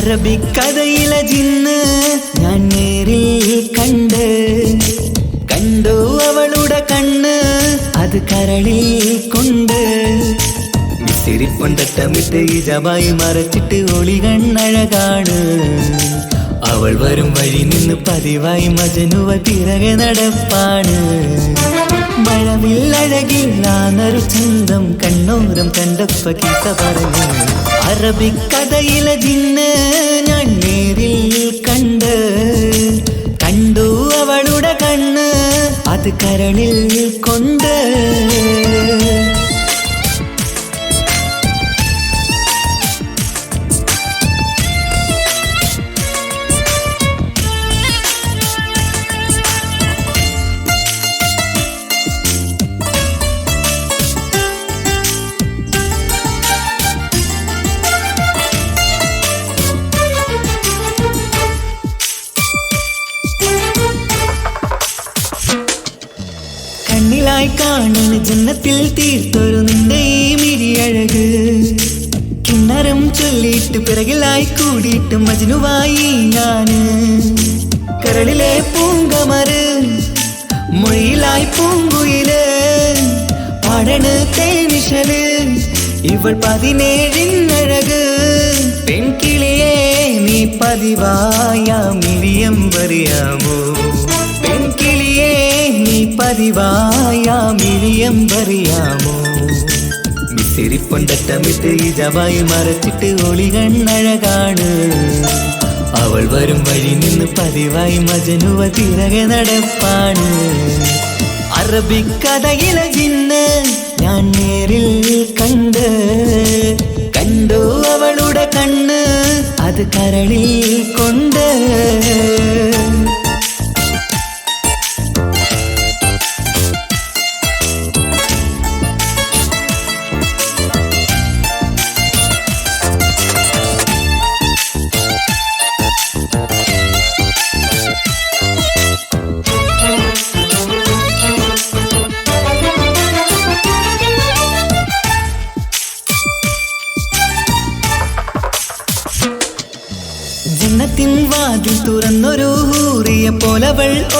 അറബിക്കഥയിലെ ജിന്ന് ഞാൻ നേരിൽ കണ്ട്. കണ്ടു അവളുടെ കണ്ണ് അത് കരളിൽ കൊണ്ട്. മിസിരിപ്പൊണ്ടട്ടമിട്ട് ഈ ജബായി മറച്ചിട്ട് ഒളി കണ്ണഴകാണ്. അവൾ വരും വഴി നിന്ന് പതിവായി മജനുവ പിറകെ നടപ്പാണ്. മഴവില്ലഴകില്ലാന്നൊരു ചന്തം കണ്ണോരം കണ്ടപ്പ കീത്ത പറഞ്ഞു. അറബിക്കഥയിലെ ജിന്ന് ഞാൻ നേരിൽ കണ്ട്. കണ്ടു അവളുടെ കണ്ണ് അത് കരളിൽ കൊണ്ട്. ഇവൾ പതിനേഴിന്നഴക് പെൺകിളിയെ നീ പതിവായാം മിഴിയം പറയാമോ പെൺകിളിയെ നീ പതിവായാം മിഴിയം പറയാമോ മിസിരിപ്പൊണ്ടട്ടമിട്ട് ഈ ജവായി മറച്ചിട്ട് ഒളി കണ്ണഴകാണ് അവൾ വരും വഴി നിന്ന് പതിവായി മജനുവ തിരകെ നടപ്പാണ്. അറബിക്കഥയിലെ ഞാൻ നേരിൽ കണ്ട് കണ്ടു അവളുടെ കണ്ണ് അത് കരളിൽ കൊണ്ട്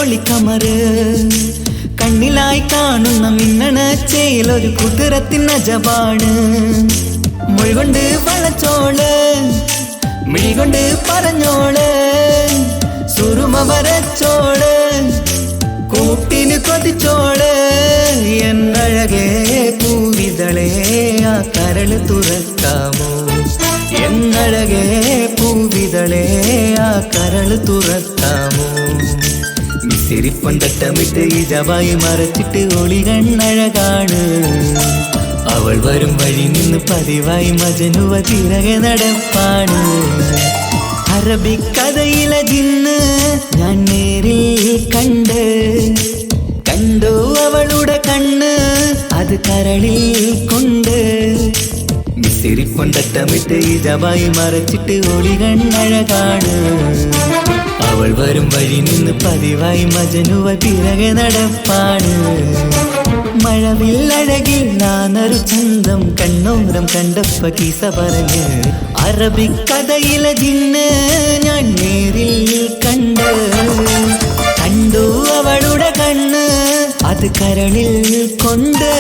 പോലവൾ ഒളിക്കമറ് കണ്ണിലായി കാണുന്ന മിന്നണ ചേലൊരു കുതിരത്തിൻ അജപാണ്. മൊഴികൊണ്ട് വളച്ചോൾ മിഴികൊണ്ട് പറഞ്ഞോൾ സുറുമ വരച്ചോൾ കൂട്ടിന് കൊതിച്ചോൾ. എന്നഴകേ പൂവിതളേ ആ കരൾ തുറക്കാമോ? എന്നഴകേ പൂവിതളേ ആ കരൾ തുറക്കാമോ? മിസിരിപ്പൊണ്ടട്ടമിട്ട് ഈ ജവായി മറച്ചിട്ട് ഒളി കണ്ണഴകാണ്. അവൾ വരും വഴി നിന്ന് പതിവായി മജനുവ തിരകെ നടപ്പാണ്. അറബിക്കഥയിലെ ജിന്ന് ഞാൻ നേരിൽ കണ്ട്. കണ്ടു അവളുടെ കണ്ണ് അത് കരളിൽ കൊണ്ട്. മിസിരിപ്പൊണ്ടട്ടമിട്ട് ഇതവായി മറച്ചിട്ട് ഒളി കണ്ണഴകാണ്. അവൾ വരും വഴി നിന്ന് പതിവായി മജനുവ പിറകെ നടപ്പാണ്. മഴവില്ലഴകിൽ നാനൊരു ചന്തം കണ്ണോരം കണ്ടപ്പ കീസ പറഞ്ഞ് അറബിക്കഥയിലെ ജിന്ന് ഞാൻ നേരിൽ കണ്ട് കണ്ടു അവളുടെ കണ്ണ് അത് കരളിൽ കൊണ്ട്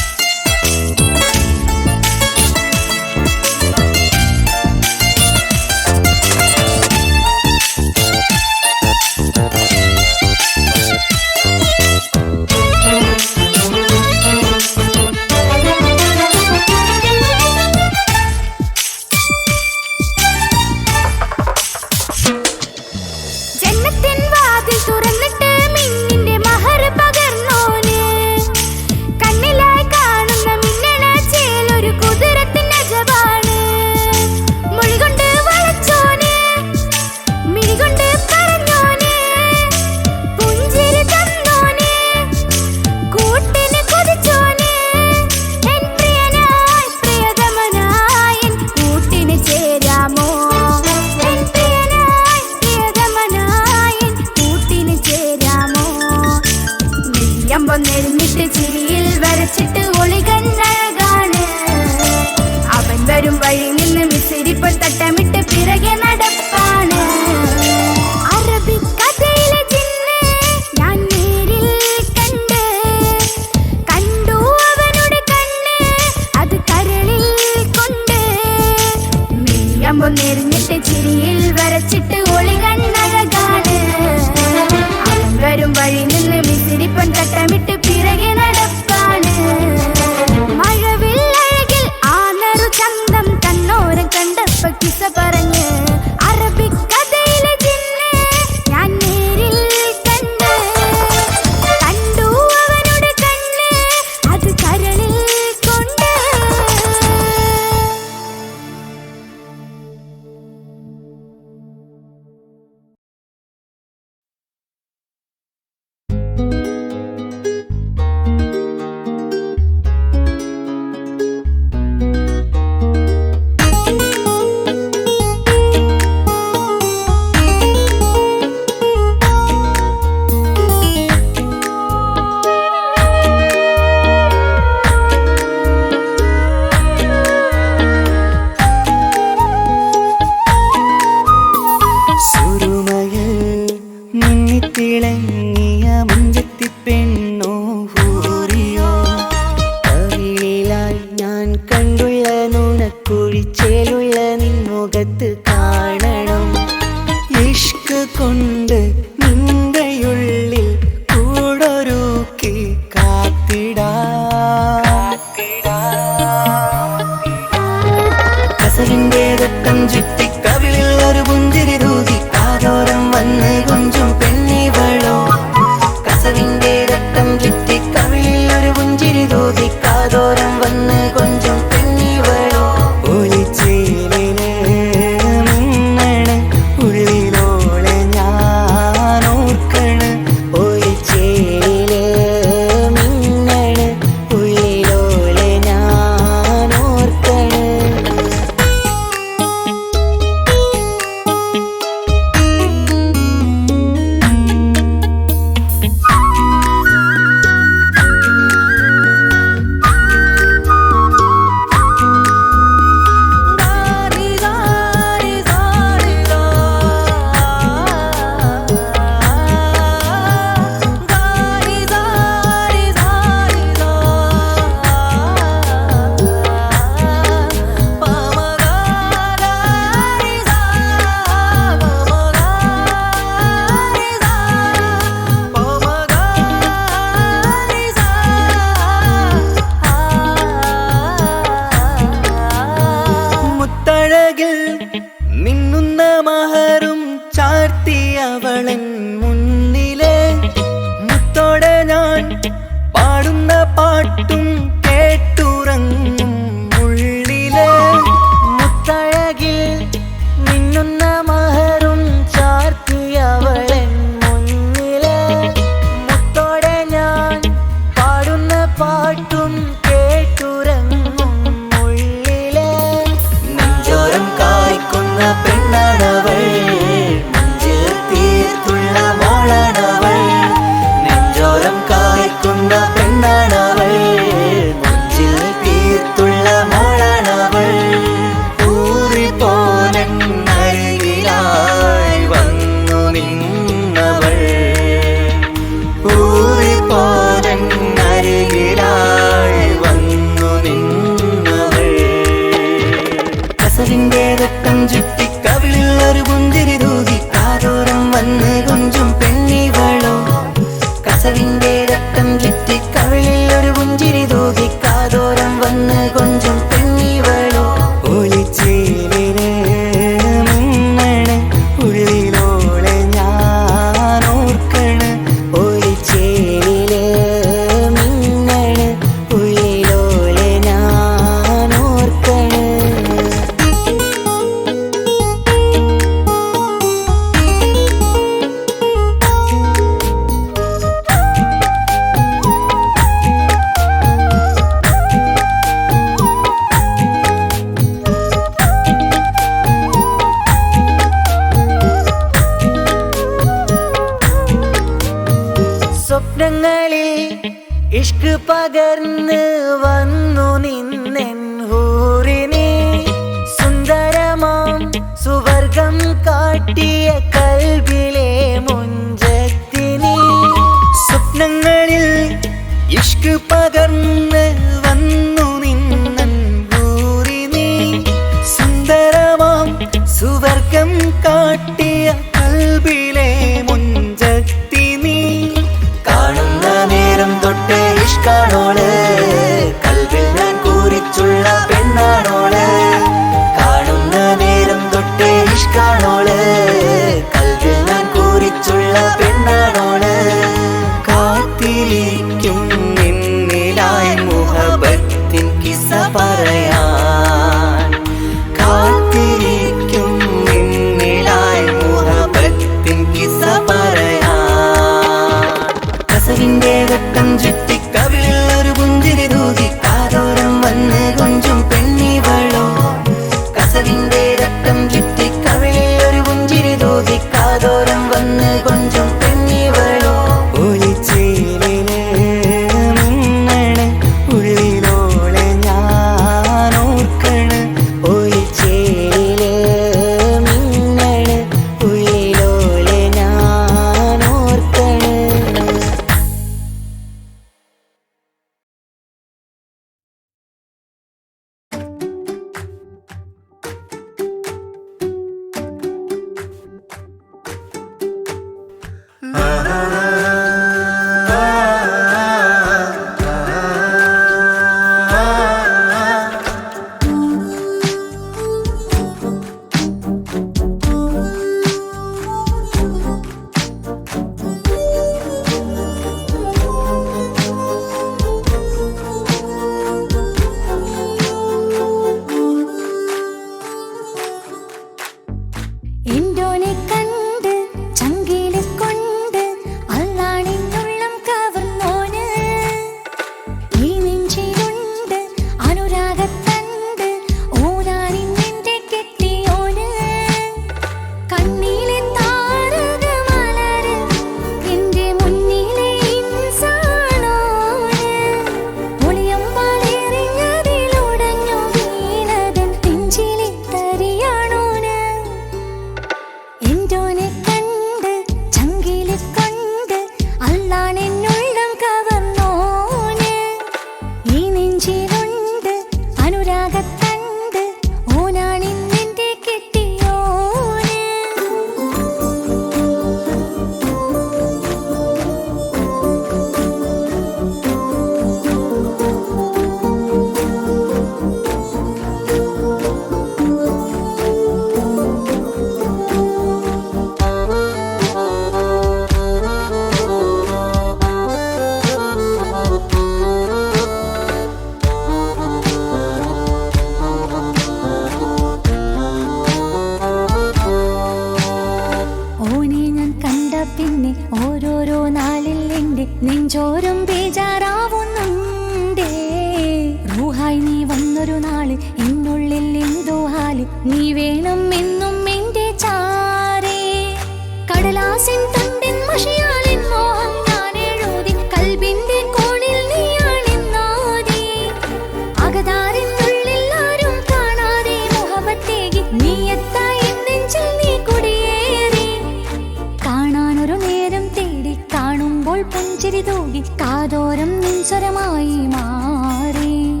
കാതോരം നിൻസ്വരമായി മാറി.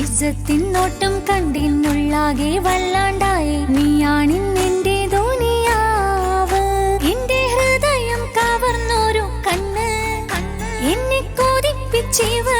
ഈസത്തിൻ നോട്ടം കണ്ടിന്നുള്ളാകെ വല്ലാണ്ടായി. നീയാണിന്നെന്റെ ധോനിയാവ്. എന്റെ ഹൃദയം കവർന്നൊരു കണ്ണ്. എന്നെ കൊതിപ്പിച്ചീവ്.